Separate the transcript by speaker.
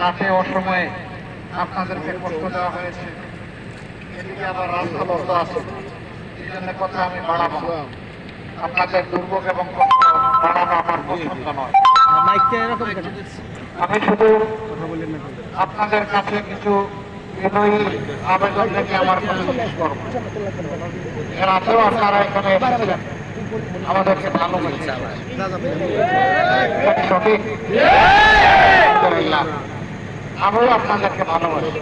Speaker 1: রাতে
Speaker 2: অসময়ে আপনাদেরকে কষ্ট দেওয়া হয়েছে। এদিকে আবার রাস্তা বন্ধ আছে। এই জন্য কথা আমি বাড়াবো। আপনাদের দুর্ভোগ এবং কষ্ট বাড়ানো আমার পছন্দ নয়। আমি শুধু আপনাদের কাছে কিছু বিনয়ী আবেদন থেকে আমার কাছে শেষ এর আগেও আপনারা এখানে এসেছিলেন। আমাদেরকে ভালোবেসে। এটা সঠিক? আলহামদুলিল্লাহ। আমিও আপনাদেরকে ভালোবাসি।